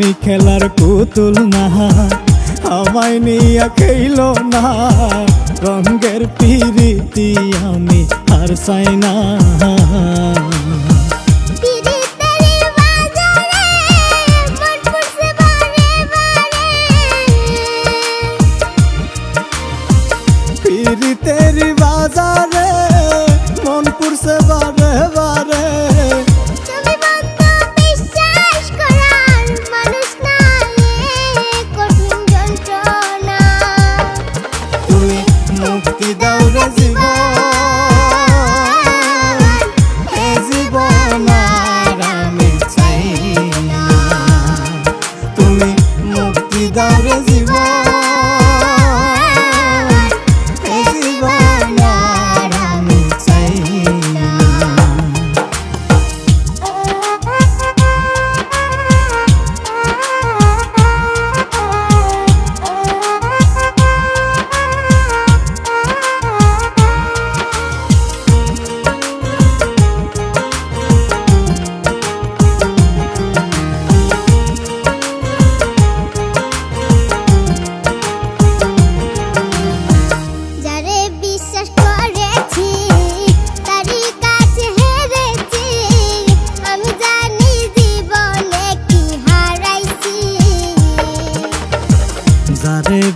আমি খেলার পুতুল না আমায় নিয়ে খেইল না। রঙের পিরিতি আমি আর সাইনা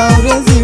dau